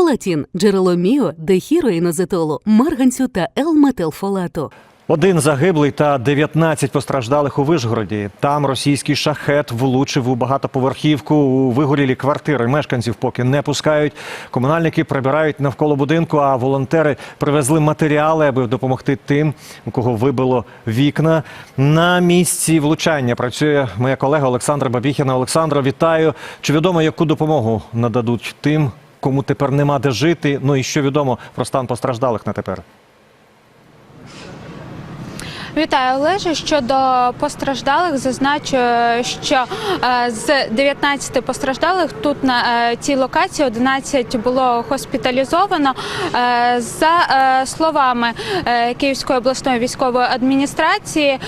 Фолатін – джерело міо, дехіроїнозетолу, марганцю та Л-метилфолату. Один загиблий та 19 постраждалих у Вишгороді. Там російський шахет влучив у багатоповерхівку. У вигорілі квартири мешканців поки не пускають. Комунальники прибирають навколо будинку, а волонтери привезли матеріали, аби допомогти тим, у кого вибило вікна. На місці влучання працює моя колега Олександра Бабіхіна. Олександра, вітаю. Чи відомо, яку допомогу нададуть тим, кому тепер нема де жити? Ну і що відомо про стан постраждалих на тепер? Вітаю, Олеже. Щодо постраждалих, зазначу, що е, з 19 постраждалих тут на е, цій локації 11 було госпіталізовано. Е, За словами Київської обласної військової адміністрації,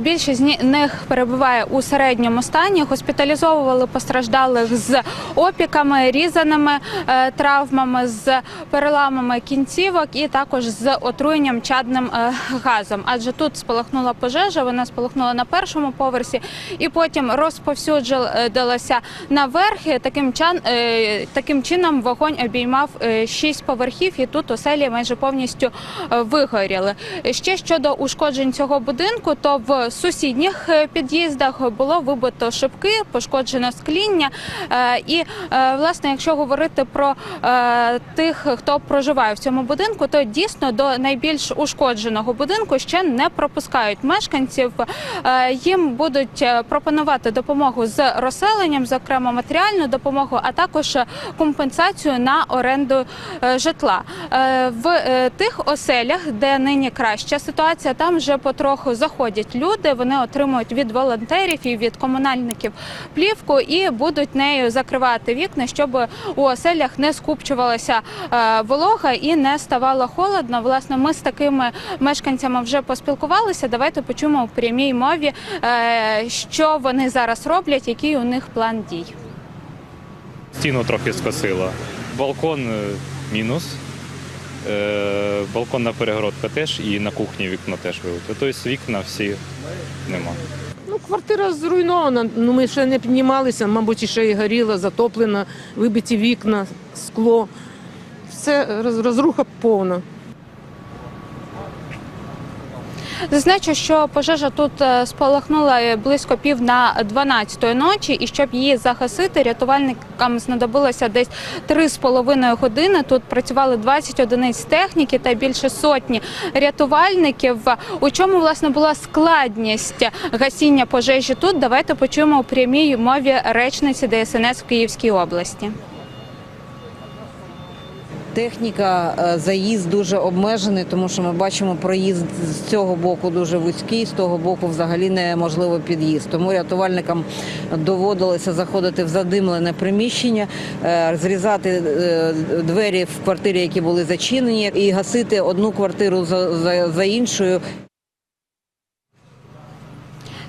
більшість з них перебуває у середньому стані. Госпіталізовували постраждалих з опіками, різаними травмами, з переламами кінцівок і також з отруєнням чадним газом. Адже тут спалахнула пожежа, вона спалахнула на першому поверсі і потім розповсюдилася наверх. Таким чан е, таким чином вогонь обіймав е, шість поверхів, і тут оселі майже повністю е, вигоріли. Ще щодо ушкоджень цього будинку, то в сусідніх під'їздах було вибито шибки, пошкоджено скління. І власне, якщо говорити про тих, хто проживає в цьому будинку, то дійсно до найбільш ушкодженого будинку ще не пропускають мешканців. Е, Їм будуть е, пропонувати допомогу з розселенням, зокрема матеріальну допомогу, а також компенсацію на оренду е, житла. В тих оселях, де нині краща ситуація, там вже потроху заходять люди. Вони отримують від волонтерів і від комунальників плівку і будуть нею закривати вікна, щоб у оселях не скупчувалася волога і не ставало холодно. Власне, ми з такими мешканцями вже поспілкувалися. Давайте почуємо у прямій мові, е, що вони зараз роблять, який у них план дій. Стіну трохи скосило. Балкон е, мінус. Е, Балкон на перегородка теж і на кухні вікно теж вилито. Тобто вікна всі нема. Ну, квартира зруйнована. Ну, ми ще не піднімалися, мабуть, ще і горіла, затоплена, вибиті вікна, скло. Все розруха повна. Зазначу, що пожежа тут е, спалахнула близько пів на 12 ночі, і щоб її загасити, рятувальникам знадобилося десь 3,5 години. Тут працювали 20 одиниць техніки та більше сотні рятувальників. У чому власне була складність гасіння пожежі тут? Давайте почуємо у прямій мові речниці ДСНС в Київській області. Техніка, е, заїзд дуже обмежений, тому що ми бачимо проїзд з цього боку дуже вузький, з того боку взагалі неможливо під'їзд. Тому рятувальникам доводилося заходити в задимлене приміщення, е, зрізати е, двері в квартирі, які були зачинені, і гасити одну квартиру за, іншою.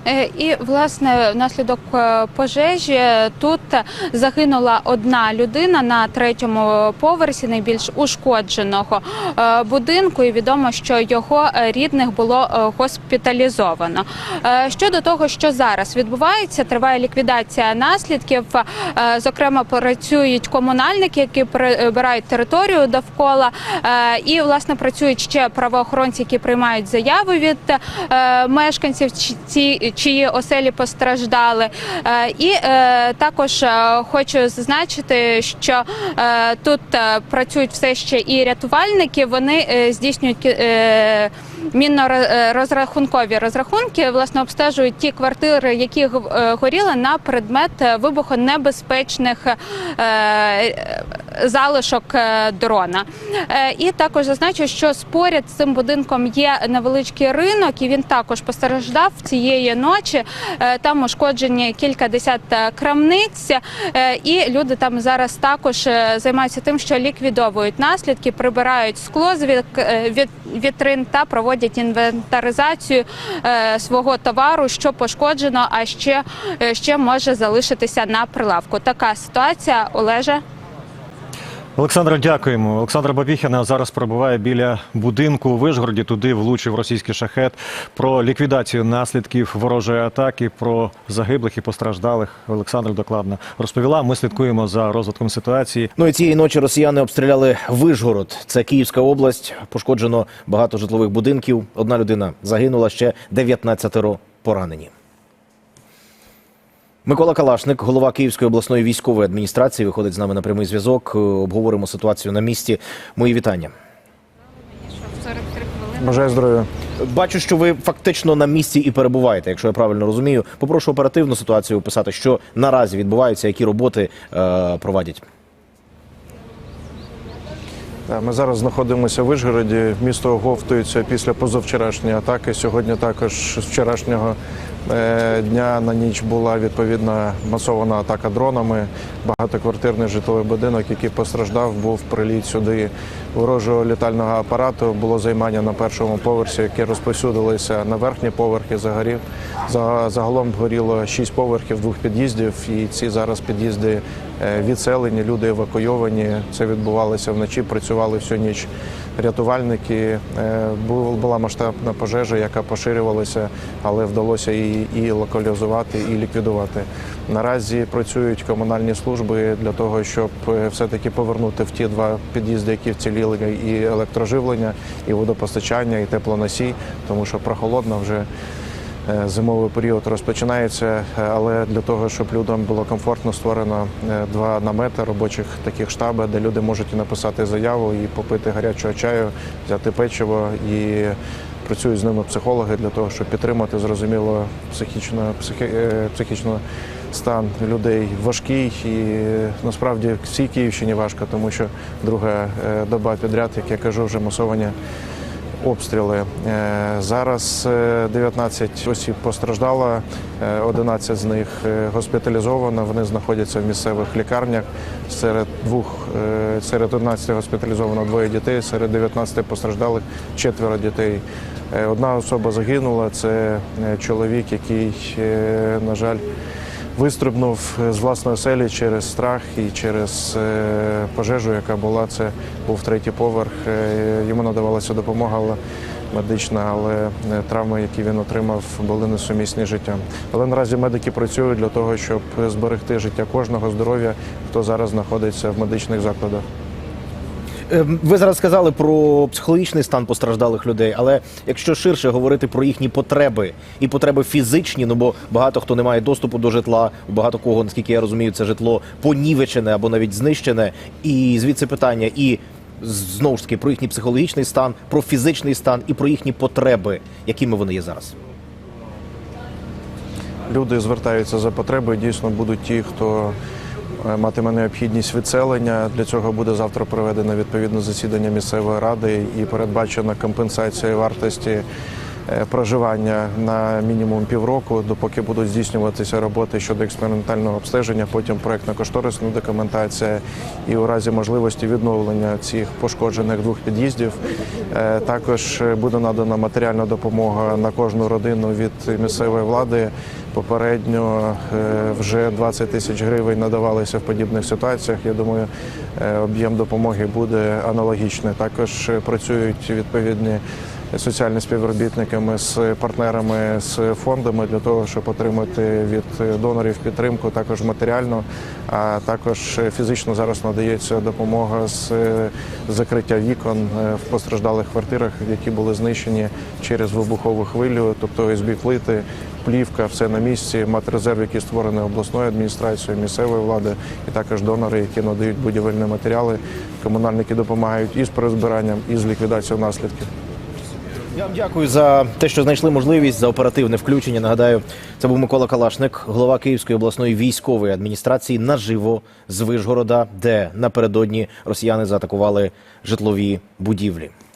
Е, І власне внаслідок е, пожежі тут загинула одна людина на третьому поверсі найбільш ушкодженого е, будинку. І відомо, що його е, рідних було е, госпіталізовано. Е, Щодо того, що зараз відбувається, триває ліквідація наслідків. Е, Зокрема, працюють комунальники, які прибирають територію довкола, Е, і власне працюють ще правоохоронці, які приймають заяви від е, мешканців, ці чиї оселі постраждали. Е, І е, також е, хочу зазначити, що тут працюють все ще і рятувальники. Вони здійснюють мінно-розрахункові розрахунки, власне, обстежують ті квартири, які горіли на предмет вибухонебезпечних залишок е, дрона. Е, І також зазначу, що споряд з цим будинком є невеличкий ринок, і він також постраждав цієї ночі. Е, Там ушкоджені кілька десят е, крамниць, і люди там зараз також займаються тим, що ліквідовують наслідки, прибирають скло з вітрин та проводять інвентаризацію свого товару, що пошкоджено, а ще, ще може залишитися на прилавку. Така ситуація, Олеже. Олександра, дякуємо. Олександра Бабіхіна зараз перебуває біля будинку у Вишгороді. Туди влучив російський шахет. Про ліквідацію наслідків ворожої атаки, про загиблих і постраждалих. Олександра докладно розповіла. Ми слідкуємо за розвитком ситуації. Ну і цієї ночі росіяни обстріляли Вишгород. Це Київська область. Пошкоджено багато житлових будинків. Одна людина загинула, ще 19 поранені. Микола Калашник, голова Київської обласної військової адміністрації, виходить з нами на прямий зв'язок. Е, Обговоримо ситуацію на місці. Мої вітання. Бажаю здоров'я. Бачу, що ви фактично на місці і перебуваєте, якщо я правильно розумію. Попрошу оперативну ситуацію описати, що наразі відбувається, які роботи е, проводять. Так, Ми зараз знаходимося в Вишгороді. Місто оговтується після позавчорашньої атаки. Сьогодні також з вчорашнього е, дня на ніч була відповідна масована атака дронами. Багатоквартирний житловий будинок, який постраждав, був приліт сюди ворожого літального апарату. Було займання на першому поверсі, яке розповсюдилося на верхні поверхи. Загорів За- загалом горіло шість поверхів двох під'їздів, і ці зараз під'їзди е, відселені, люди евакуйовані. Це відбувалося вночі. Працювали всю ніч рятувальники. Е, Була масштабна пожежа, яка поширювалася, але вдалося її і локалізувати, і ліквідувати. Наразі працюють комунальні служби для того, щоб е, все-таки повернути в ті два під'їзди, які вціліли, і електроживлення, і водопостачання, і теплоносій, тому що прохолодно вже. Е, Зимовий період розпочинається, але для того, щоб людям було комфортно, створено е, два намети робочих таких штаби, де люди можуть і написати заяву і попити гарячого чаю, взяти печиво і працюють з ними психологи для того, щоб підтримати зрозуміло психічно, психі, е, психічно стан людей важкий і е, насправді всій Київщині важко, тому що друга е, доба підряд, як я кажу, вже масовані обстріли. Е, Зараз е, 19 осіб постраждало, е, 11 з них е, госпіталізовано. Вони знаходяться в місцевих лікарнях. Серед двох е, серед 11 госпіталізовано двоє дітей, серед 19 постраждалих четверо дітей. Е, Одна особа загинула. Це е, чоловік, який, е, на жаль, вистрибнув з власної оселі через страх і через е, пожежу, яка була. Це був третій поверх. Е, Йому надавалася допомога медична, але е, травми, які він отримав, були несумісні з життям. Але наразі медики працюють для того, щоб зберегти життя кожного здоров'я, хто зараз знаходиться в медичних закладах. Е, Ви зараз сказали про психологічний стан постраждалих людей, але якщо ширше говорити про їхні потреби і потреби фізичні, ну бо багато хто не має доступу до житла, у багато кого, наскільки я розумію, це житло понівечене або навіть знищене. І звідси питання і знову ж таки про їхній психологічний стан, про фізичний стан і про їхні потреби, якими вони є зараз. Люди звертаються за потреби. Дійсно будуть ті, хто матиме необхідність відселення. Для цього буде завтра проведено відповідне засідання місцевої ради і передбачена компенсація вартості е, проживання на мінімум півроку, допоки будуть здійснюватися роботи щодо експериментального обстеження, потім проектно-кошторисна документація і у разі можливості відновлення цих пошкоджених двох під'їздів. Е, Також е, буде надана матеріальна допомога на кожну родину від місцевої влади. Попередньо е, вже 20 тисяч гривень надавалися в подібних ситуаціях. Я думаю, е, об'єм допомоги буде аналогічний. Також е, працюють відповідні соціальні співробітниками з партнерами з фондами для того, щоб отримати від донорів підтримку, також матеріально, а також фізично зараз надається допомога з е, закриття вікон е, в постраждалих квартирах, які були знищені через вибухову хвилю, тобто СБ плити. Плівка, все на місці, матрезерв, який створений обласною адміністрацією, місцевої влади, і також донори, які надають будівельні матеріали. Комунальники допомагають і з перезбиранням, і з ліквідацією наслідків. Я вам дякую за те, що знайшли можливість за оперативне включення. Нагадаю, це був Микола Калашник, голова Київської обласної військової адміністрації, наживо з Вижгорода, де напередодні росіяни заатакували житлові будівлі.